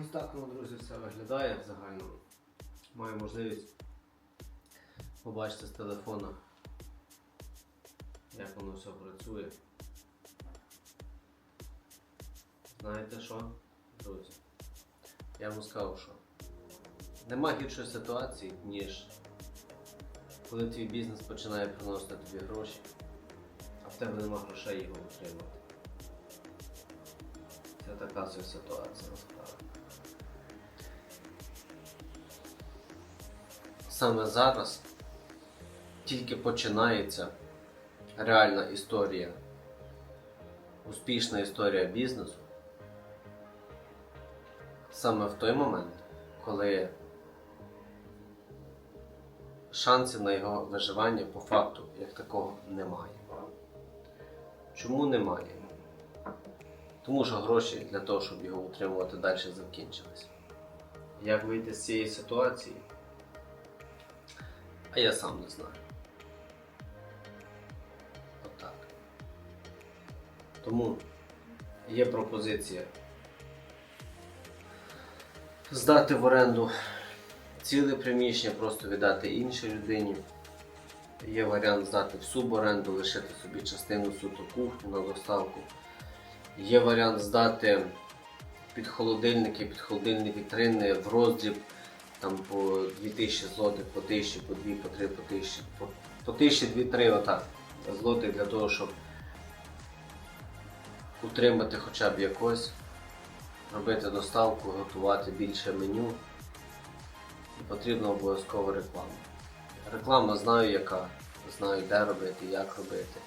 Ось так воно, друзі, все виглядає в загальному. Маю можливість побачити з телефона, як воно все працює. Знаєте що, друзі? Я вам скажу, що нема гіршої ситуації, ніж коли твій бізнес починає приносити тобі гроші, а в тебе нема грошей його утримати. Це така ситуація насправді. Саме зараз тільки починається реальна історія, успішна історія бізнесу. Саме в той момент, коли шансів на його виживання по факту як такого немає. Чому немає? Тому що гроші для того, щоб його утримувати далі, закінчилися. Як вийти з цієї ситуації? А я сам не знаю. Отак. Тому є пропозиція здати в оренду ціле приміщення, просто віддати іншій людині. Є варіант здати в суборенду, лишити собі частину суто кухню на доставку. Є варіант здати під холодильники, під холодильні вітрини в роздріб там по 2000 злотих, по 1000, по 2, по 3, по 1000, по, по 1000, 2, 3 отак злотих для того, щоб утримати хоча б якось, робити доставку, готувати більше меню. І потрібна обов'язково реклама. Реклама знаю яка, знаю де робити, як робити.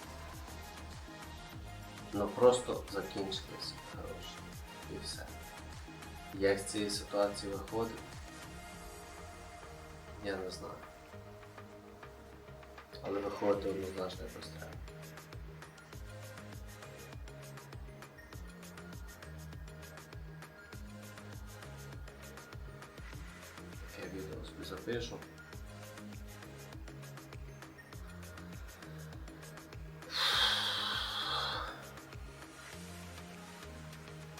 Ну просто закінчились гроші. І все. Як з цієї ситуації виходить, я не знаю. Але виходити однозначно якось треба. Я відео собі запишу.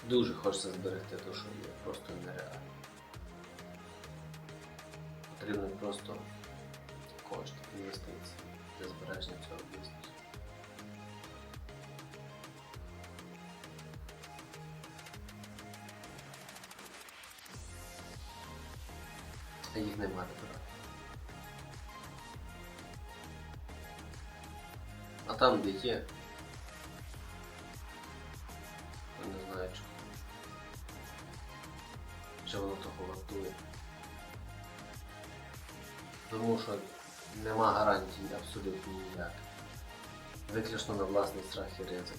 Дуже хочеться зберегти те, що є, просто нереально. Потрібно просто кошти, інвестиції для збереження цього бізнесу. А їх нема де брати. А там, де є, нема гарантій абсолютно ніяк. Виключно на власний страх і ризик.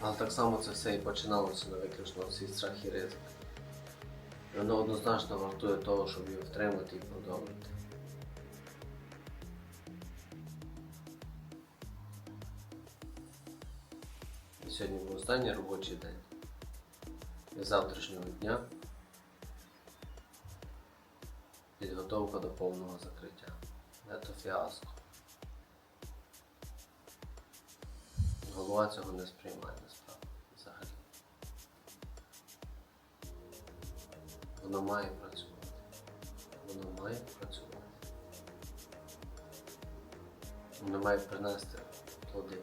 Але так само це все і починалося на виключно свій страх і ризик. І воно однозначно вартує того, щоб його втримати і продовжити. Сьогодні був останній робочий день. З завтрашнього дня підготовка до повного закриття. Це фіаско. Голова цього не сприймає насправді взагалі. Воно має працювати. Воно має працювати. Воно має принести плоди.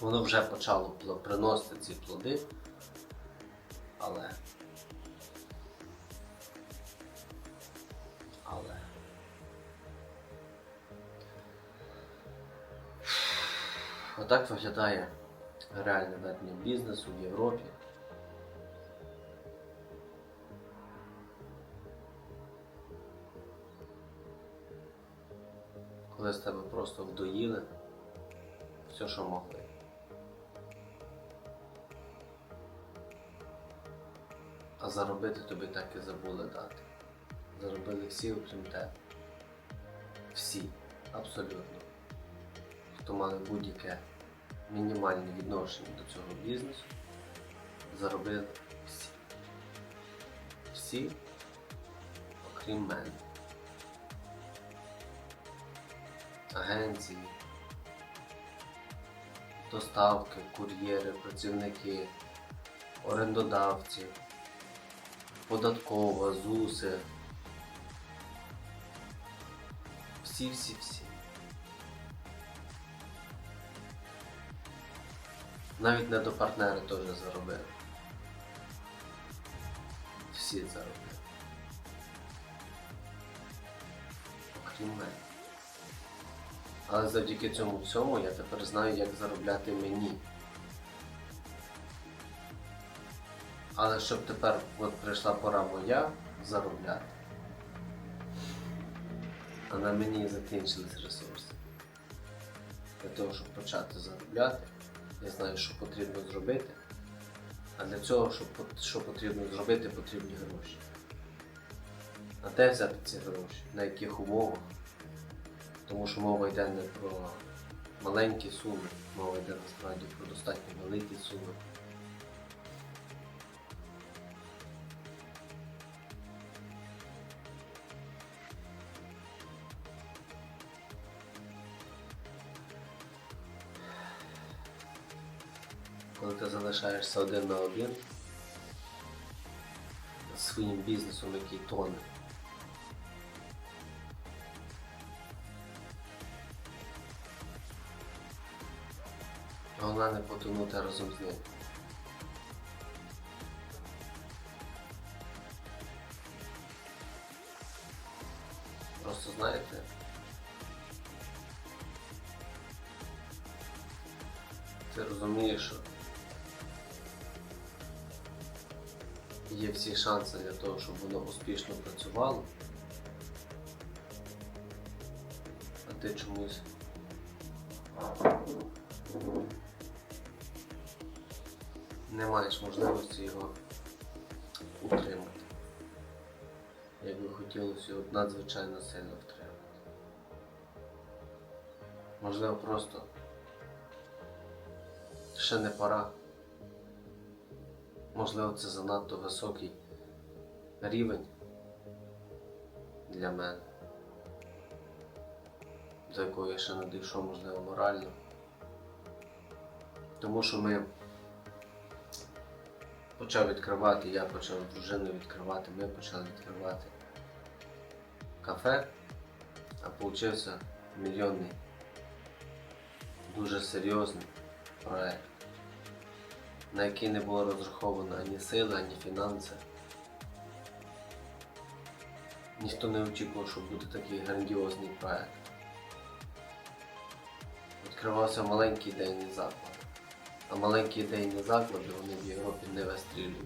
Воно вже почало приносити ці плоди, але. Отак виглядає реальне ведення бізнесу в Європі. Коли з тебе просто вдоїли все, що могли. А заробити тобі так і забули дати. Заробили всі, окрім тебе. Всі, абсолютно. Хто мали будь-яке мінімальне відношення до цього бізнесу, заробили всі. Всі, окрім мене. Агенції, доставки, кур'єри, працівники, орендодавці, податкова, ЗУСи. Всі-всі-всі. Навіть не до недопартнери теж заробили. Всі заробили. Окрім мене. Але завдяки цьому всьому я тепер знаю, як заробляти мені. Але щоб тепер от прийшла пора моя заробляти. А на мені закінчились ресурси. Для того, щоб почати заробляти, я знаю, що потрібно зробити. А для цього, що, що потрібно зробити, потрібні гроші. А де взяти ці гроші? На яких умовах? Тому що мова йде не про маленькі суми, мова йде насправді про достатньо великі суми. Залишаєшся один на один своїм бізнесом, який тоне. Головне не потонути разом з ним. Шанси для того, щоб воно успішно працювало. А ти чомусь не маєш можливості його утримати. Як би хотілося його надзвичайно сильно втримати. Можливо, просто ще не пора. Можливо, це занадто високий рівень для мене, до якого я ще не дійшов, можливо, морально. Тому що ми почав відкривати, я почав з дружиною відкривати, ми почали відкривати кафе, а получився мільйонний, дуже серйозний проект, на який не було розраховано ані сили, ані фінанси. Ніхто не очікував, що буде такий грандіозний проект. Відкривався маленький ідейний заклад. А маленькі ідейні заклади вони в Європі не вистрілюють.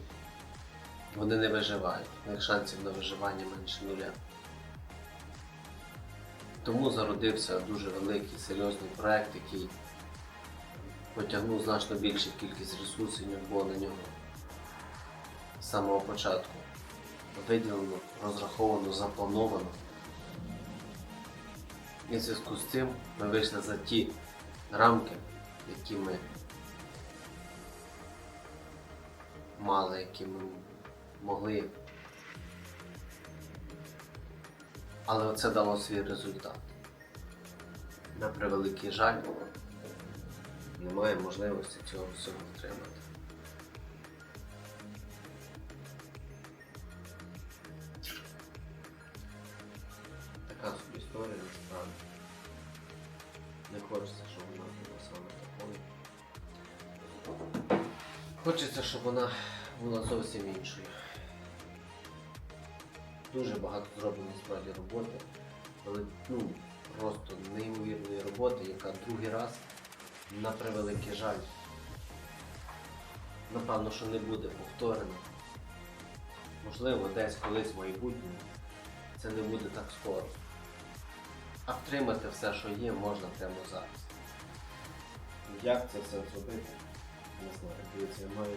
Вони не виживають, у них шансів на виживання менше нуля. Тому зародився дуже великий серйозний проект, який потягнув значно більшу кількість ресурсів, ніж було на нього з самого початку. Виділено, розраховано, заплановано. І в зв'язку з цим ми вийшли за ті рамки, які ми мали, які ми могли. Але це дало свій результат. На превеликий жаль, немає можливості цього всього втримати. Зовсім іншою. Дуже багато зроблено справді роботи, але ну, просто неймовірної роботи, яка другий раз, на превеликий жаль, напевно, що не буде повторена. Можливо, десь колись в майбутньому це не буде так скоро. А втримати все, що є, можна прямо зараз. Як це все зробити? Не знаю, дивіться, я маю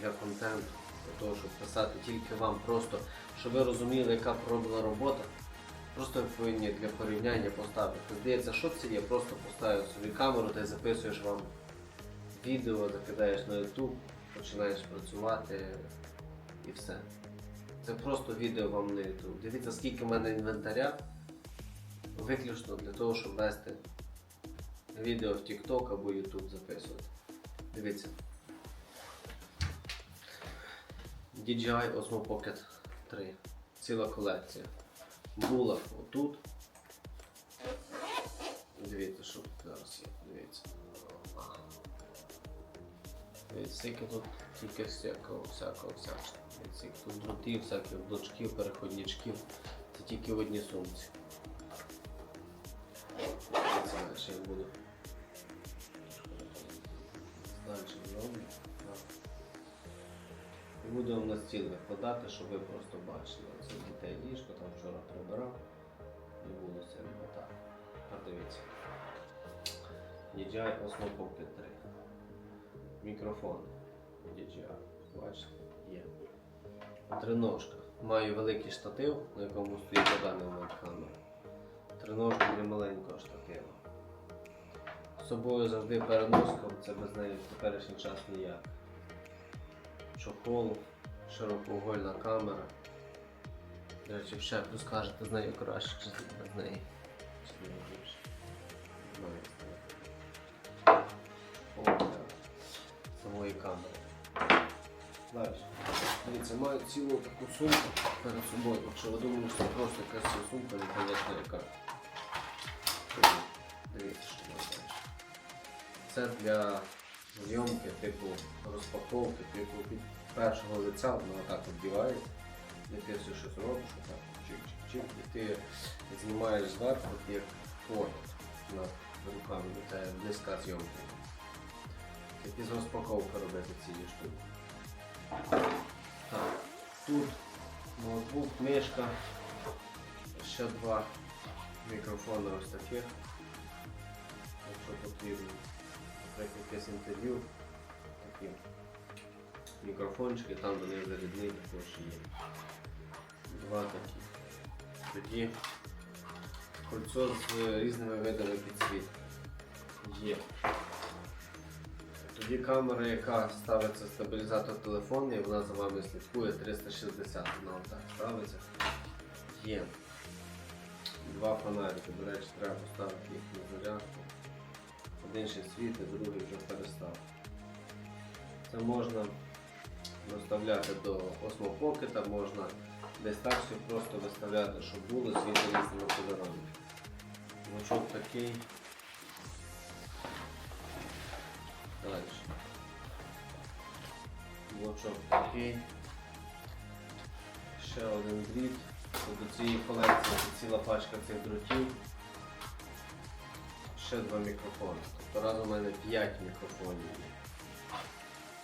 для контенту, для того, щоб писати тільки вам просто, щоб ви розуміли, яка пробила робота. Просто ви повинні для порівняння поставити. Здається, що це є, просто поставив собі камеру та записуєш вам відео, закидаєш на YouTube, починаєш працювати і все. Це просто відео вам на YouTube. Дивіться, скільки в мене інвентаря, виключно для того, щоб вести відео в TikTok або YouTube записувати. Дивіться. DJI Osmo Pocket 3. Ціла колекція. Була отут. Дивіться, що тут зараз є. Дивіться. Дивіться, тут тільки всякого, всякого, всякого. Дивіться, тут дротів, всяких блочків, переходничків. Це тільки в одній сумці. Дивіться, далі я буду. Далі зроблю. І буду на стіл викладати, щоб ви просто бачили. Це дітей ліжко, там вчора прибирав. Не було це не так. А. DJI Osmo Pocket 3. Мікрофон DJI. Бачите? Є. Триножка. Маю великий штатив, на якому стоїть на даний момент камера. Триножка для маленького штатива. З собою завжди переноска, це без неї в теперішній час ніяк. Чохол, широкоугольна камера. До речі, ще плюс кажете, з нею краще, чи неї. З так. Самої камери. Далі. Дивіться, маю цілу таку сумку перед собою. Якщо ви думаєте, що просто якась сумка, не звісно, яка. Дивіться, що далі. Це для зйомки, типу розпаковки, типу від першого лиця воно отак обдівається. І ти все щось робиш, отак чик-чик-чик, і ти знімаєш зверху як фото над руками, це близька зйомка. Такі з розпаковки робити ці штуки. Так, тут ноутбук, мишка, ще два мікрофони ось таких. Якщо потрібно, якесь інтерв'ю, такі мікрофончики, там до них зарядний також є. Два такі. Тоді кольцо з різними видами підсвітки. Є. Тоді камера, яка ставиться стабілізатор телефону, і вона за вами слідкує 360, вона отак ставиться. Є. Два фонарики, до речі, треба поставити їх на зарядку. Один ще світить, другий вже перестав. Це можна доставляти до Pocket, можна десь так все просто виставляти, щоб було світло різними кольорами. Лучок такий. Далі. Блочок такий. Ще один дріт. До цієї колекції ціла пачка цих дротів. Ще два мікрофони. Тобто у мене 5 мікрофонів.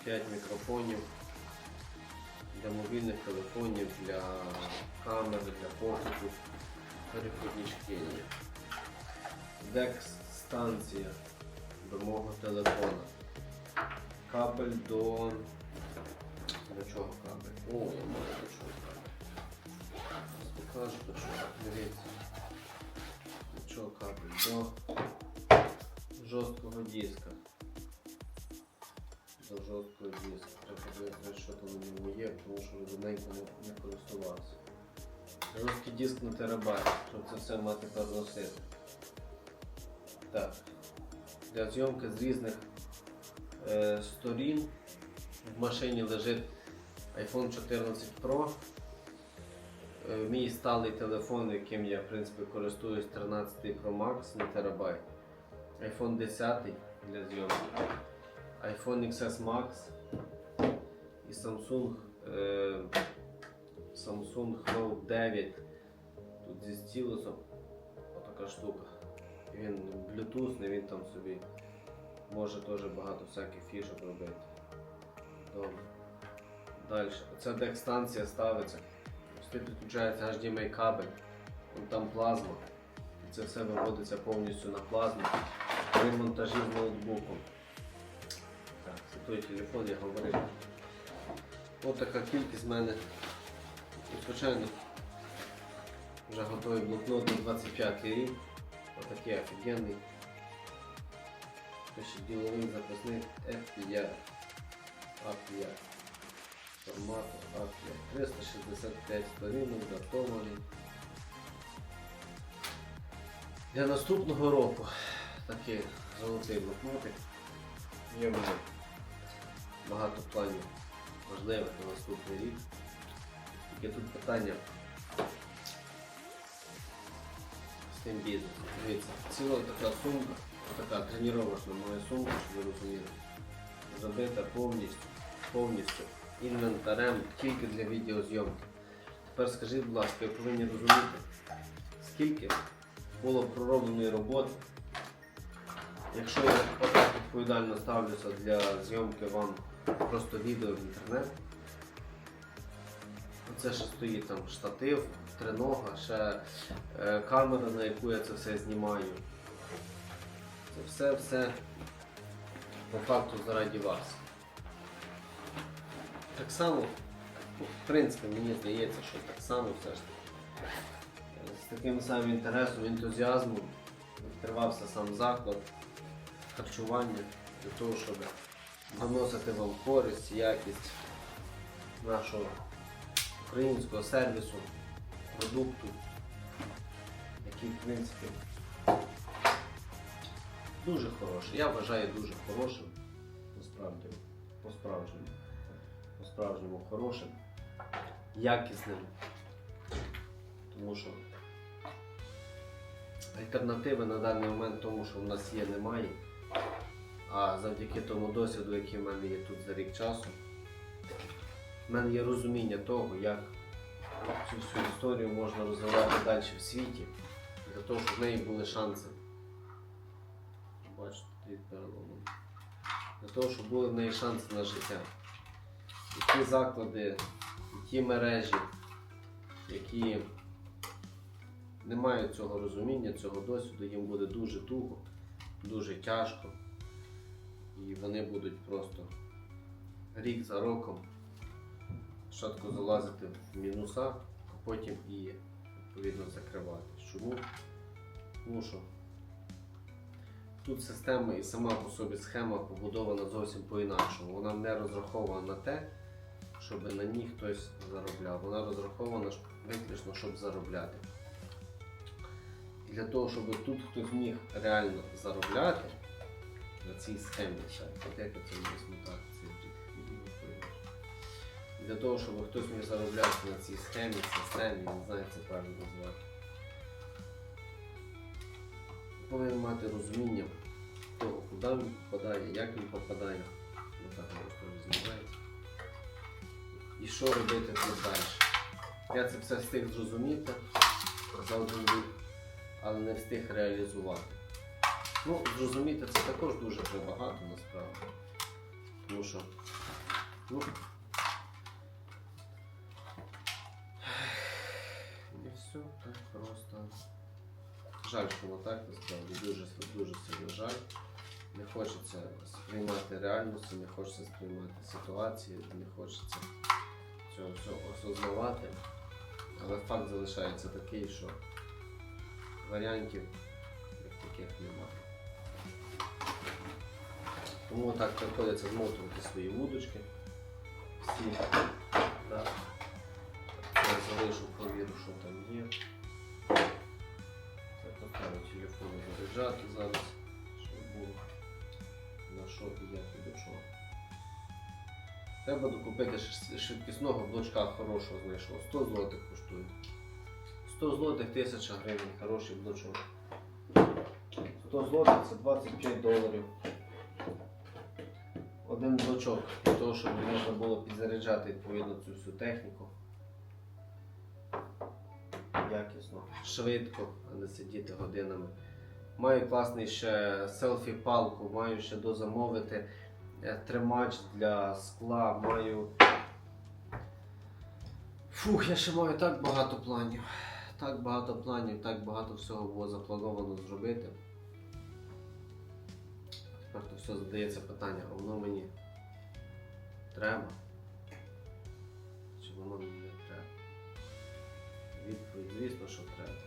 5 мікрофонів для мобільних телефонів, для камер, для покетів, переходнички є. Декс-станція до мого телефона. Кабель до. До чого кабель? О, я маю до чого кабель. Покажу до чого. Дивіться. До чого кабель? До жорсткого диска. До жорсткого диска. Треба подивитися, що там у ньому є, тому що до неї не, не користувався. Жорсткий диск на терабайт, щоб це все мати переносити. Так. Для зйомки з різних е, сторін в машині лежить iPhone 14 Pro. Е, мій сталий телефон, яким я в принципі користуюсь 13 Pro Max на терабайт. iPhone 10 для зйомки. iPhone XS Max і Samsung, е, Samsung Note 9. Тут зі стілусом отака штука. Він Bluetooth, він там собі може теж багато всяких фішок робити. Добре. Далі. Оця дек-станція ставиться. Тут підключається HDMI кабель, там плазма. Це все виводиться повністю на плазму при монтажі з ноутбуком. Так, це той телефон, я говорив. Ось така кількість в мене. І, звичайно, вже готовий блокнот на 25 рік. Отакий офігенний. Пише діловий записник F5. A5. Формату A5. 365 сторінок, датований. Для наступного року. Такий золотий блокнотик. В мене багато планів важливих на наступний рік. Тільки тут питання з тим бізнесом. Дивіться, ціла така сумка, така тренувальна моя сумка, щоб ви розуміли, забита повністю, повністю інвентарем тільки для відеозйомки. Тепер скажіть, будь ласка, ви повинні розуміти, скільки було проробленої роботи. Якщо я відповідально ставлюся для зйомки вам просто відео в інтернет, це ще стоїть там штатив, тринога, ще е, камера, на яку я це все знімаю. Це все все по факту заради вас. Так само, ну, в принципі, мені здається, що так само все ж таки. З таким самим інтересом, ентузіазмом відкривався сам заклад харчування для того, щоб доносити вам користь, якість нашого українського сервісу, продукту, який, в принципі, дуже хороший. Я вважаю дуже хорошим, насправді, по-справжньому. По-справжньому хорошим, якісним. Тому що альтернативи на даний момент тому, що в нас є, немає. А завдяки тому досвіду, який в мене є тут за рік часу, в мене є розуміння того, як цю всю історію можна розвивати далі в світі, для того, щоб в неї були шанси. Бачите, тут переломано. Для того, щоб були в неї шанси на життя. І ті заклади, і ті мережі, які не мають цього розуміння, цього досвіду, їм буде дуже туго, дуже тяжко. І вони будуть просто рік за роком спочатку залазити в мінуса, а потім і відповідно закриватись. Чому? Тому що тут система і сама по собі схема побудована зовсім по-інакшому. Вона не розрахована на те, щоб на ній хтось заробляв. Вона розрахована виключно, щоб заробляти. Для того, щоб тут хтось міг реально заробляти на цій схемі. Для того, щоб хтось міг заробляти на цій схемі, системі, не знаю, це правильно назвати. Повинен мати розуміння того, куди він попадає, як він попадає, ну так. І що робити тут далі. Я це все встиг зрозуміти за один рік, але не встиг реалізувати. Ну, зрозуміти це також дуже багато насправді. Тому що, ну, не все так просто. Жаль, що воно так насправді дуже, дуже сильно жаль. Не хочеться сприймати реальності, не хочеться сприймати ситуації, не хочеться цього всього осознавати. Але факт залишається такий, що варіантів як таких немає. Тому так приходиться змотувати свої вудочки. Всі. Да. Я залишу, провірю, що там є. Це поставлю телефон заряджати зараз, щоб було на що і як і до чого. Треба докупити швидкісного блочка хорошого знайшов. 100 злотих коштує. 100 злотих 1000 гривень, хороший блочок. 100 злотих це 25 доларів. Один блочок для того, щоб можна було підзаряджати відповідно цю всю техніку. Якісно, швидко, а не сидіти годинами. Маю класний ще селфі-палку, маю ще дозамовити е, тримач для скла, маю. Фух, я ще маю так багато планів. Так багато планів, так багато всього було заплановано зробити. Тепер то все задається питання, а воно мені треба? Чи воно мені не треба? Відповідь, звісно, що треба.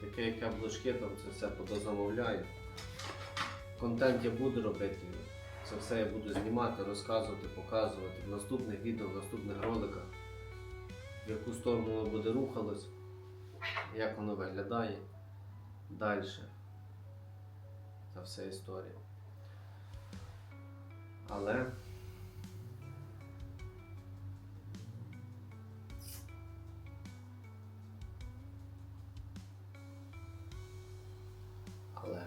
Таке, як я блочки, там це все подозамовляю. Контент я буду робити. Це все я буду знімати, розказувати, показувати в наступних відео, в наступних роликах, в яку сторону воно буде рухалось, як воно виглядає далі. та вся історія. Але але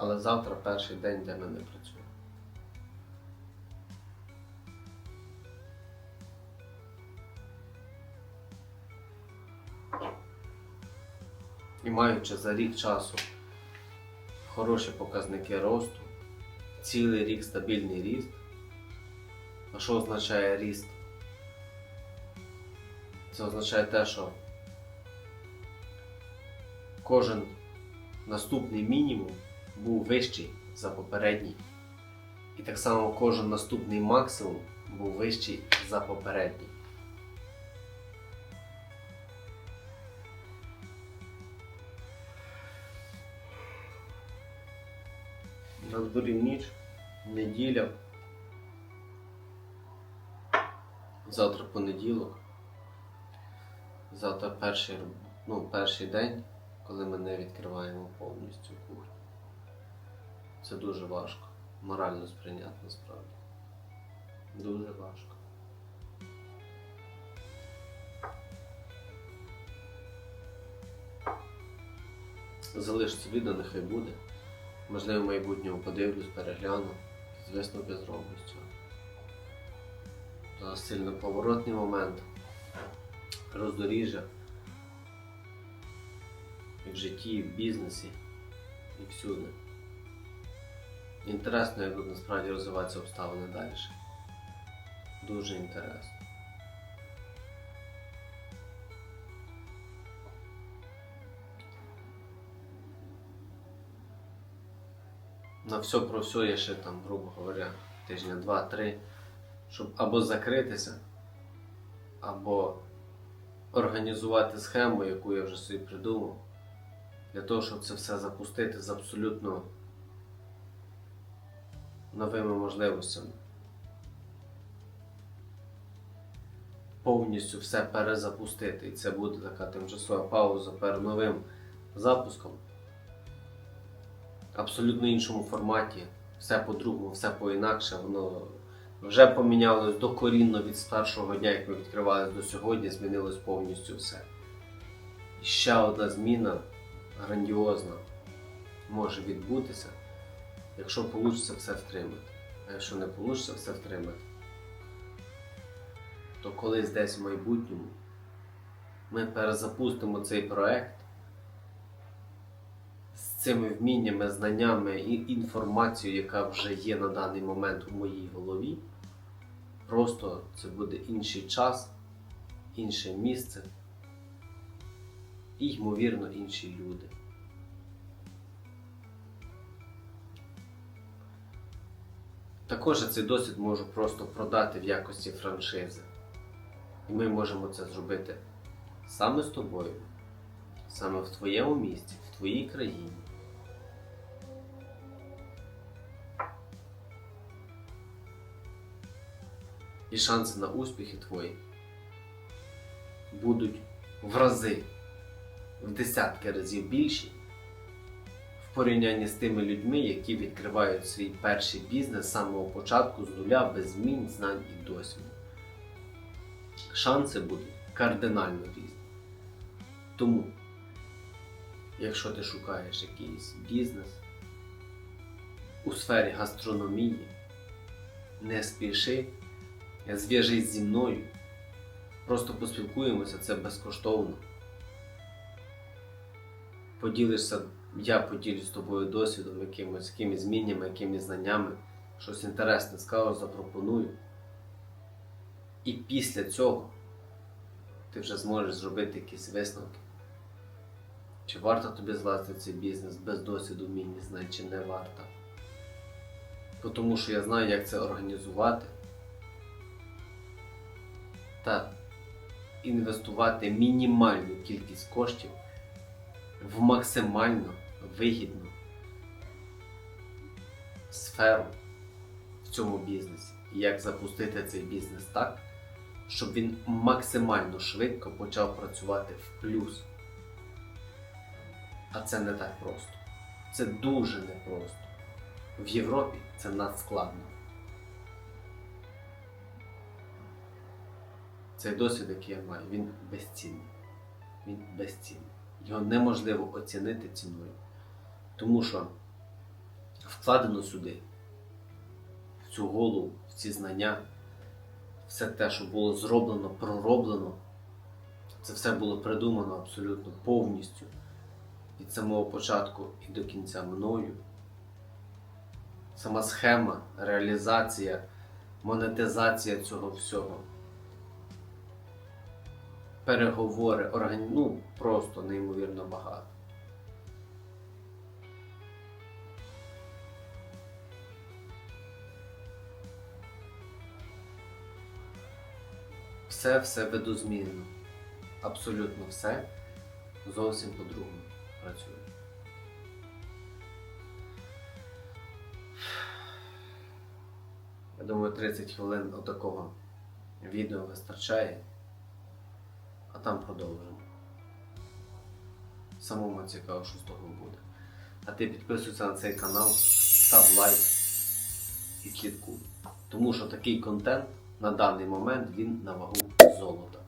Але завтра перший день, де ми не працюємо. І маючи за рік часу хороші показники росту, цілий рік стабільний ріст. А що означає ріст? Це означає те, що кожен наступний мінімум був вищий за попередній. І так само кожен наступний максимум був вищий за попередній. На дворі ніч, неділя. Завтра понеділок. Завтра перший, ну, перший день, коли ми не відкриваємо повністю кухню. Це дуже важко. Морально сприйняти насправді. Дуже важко. Залишиться відео, нехай буде. Можливо, в майбутньому подивлюсь, перегляну, з висновки зроблю цього. Зараз сильно поворотний момент. Роздоріжжя. І в житті, і в бізнесі, і всюди. Інтересно, як будуть насправді розвиватися обставини далі. Дуже інтересно. На все про все є ще там, грубо говоря, тижня два-три, щоб або закритися, або організувати схему, яку я вже собі придумав, для того, щоб це все запустити з абсолютно новими можливостями. Повністю все перезапустити. І це буде така тимчасова пауза перед новим запуском. Абсолютно іншому форматі. Все по-другому, все по-інакше. Воно вже помінялось докорінно від з першого дня, як ми відкривали до сьогодні, змінилось повністю все. І ще одна зміна грандіозна може відбутися якщо вийде все втримати. А якщо не вийде все втримати, то колись десь в майбутньому ми перезапустимо цей проект з цими вміннями, знаннями і інформацією, яка вже є на даний момент у моїй голові. Просто це буде інший час, інше місце і, ймовірно, інші люди. Також я цей досвід можу просто продати в якості франшизи. І ми можемо це зробити саме з тобою, саме в твоєму місті, в твоїй країні. І шанси на успіхи твої будуть в рази, в десятки разів більші в порівнянні з тими людьми, які відкривають свій перший бізнес з самого початку з нуля без змін, знань і досвіду. Шанси будуть кардинально різні. Тому, якщо ти шукаєш якийсь бізнес у сфері гастрономії, не спіши, зв'яжись зі мною, просто поспілкуємося, це безкоштовно. Поділишся я поділюсь з тобою досвідом, якимось, якимись зміннями, якимись знаннями, щось інтересне скажу, запропоную. І після цього ти вже зможеш зробити якісь висновки. Чи варто тобі злазити цей бізнес без досвіду вміння знань, чи не варто. Тому що я знаю, як це організувати та інвестувати мінімальну кількість коштів в максимально вигідну сферу в цьому бізнесі. як запустити цей бізнес так, щоб він максимально швидко почав працювати в плюс. А це не так просто. Це дуже непросто. В Європі це надскладно. Цей досвід, який я маю, він безцінний. Він безцінний. Його неможливо оцінити ціною. Тому що вкладено сюди, в цю голову, в ці знання, все те, що було зроблено, пророблено, це все було придумано абсолютно повністю від самого початку і до кінця мною. Сама схема, реалізація, монетизація цього всього. Переговори, органі... ну просто неймовірно багато. Все все видозмінено. Абсолютно все зовсім по-другому працює. Я думаю, 30 хвилин отакого відео вистачає, а там продовжимо. Самому цікаво, що з того буде. А ти підписуйся на цей канал, став лайк і слідкуй. Тому що такий контент на даний момент він на вагу золота.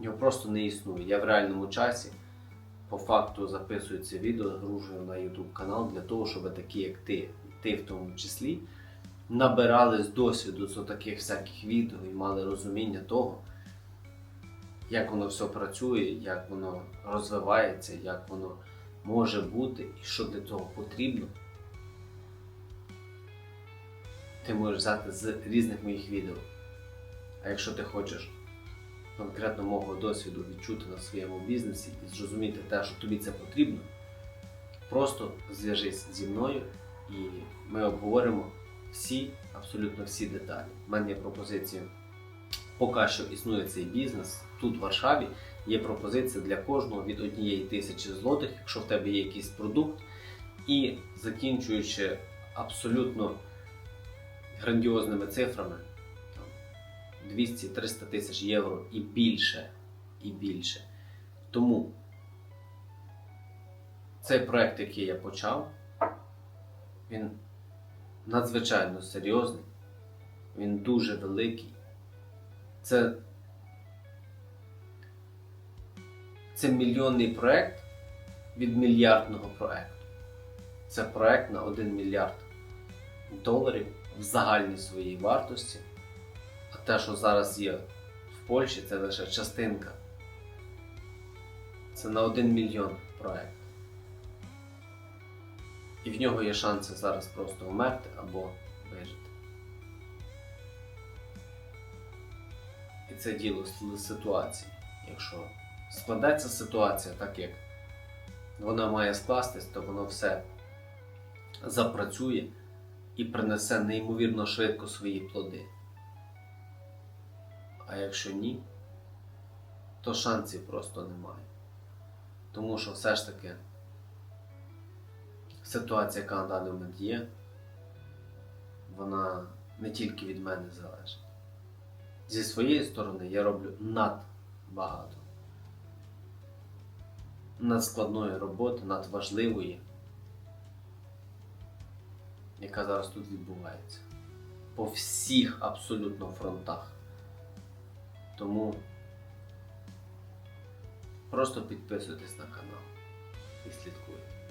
Його просто не існує. Я в реальному часі по факту записую це відео, загружую на YouTube канал для того, щоб такі, як ти, ти в тому числі, набирались досвіду з таких всяких відео і мали розуміння того, як воно все працює, як воно розвивається, як воно може бути і що для цього потрібно. Ти можеш взяти з різних моїх відео. А якщо ти хочеш конкретно мого досвіду відчути на своєму бізнесі і зрозуміти те, що тобі це потрібно, просто зв'яжись зі мною і ми обговоримо всі, абсолютно всі деталі. У мене є пропозиції. Поки що існує цей бізнес тут, в Варшаві, є пропозиція для кожного від однієї тисячі злотих, якщо в тебе є якийсь продукт, і закінчуючи абсолютно грандіозними цифрами, 200-300 тисяч євро і більше, і більше. Тому цей проект, який я почав, він надзвичайно серйозний, він дуже великий. Це, це мільйонний проект від мільярдного проекту. Це проект на 1 мільярд доларів в загальній своїй вартості. А те, що зараз є в Польщі, це лише частинка. Це на 1 мільйон проект. І в нього є шанси зараз просто вмерти або вижити. І це діло з ситуації. Якщо складеться ситуація так, як вона має скластись, то воно все запрацює і принесе неймовірно швидко свої плоди. А якщо ні, то шансів просто немає. Тому що все ж таки ситуація, яка на даний момент є, вона не тільки від мене залежить. Зі своєї сторони я роблю надбагато. Надскладної роботи, надважливої, яка зараз тут відбувається. По всіх абсолютно фронтах. Тому просто підписуйтесь на канал і слідкуйте.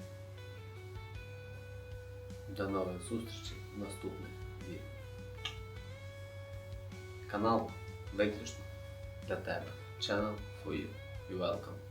До нових зустрічей в наступних відео. Канал виключно для тебе. Channel for you. You're welcome.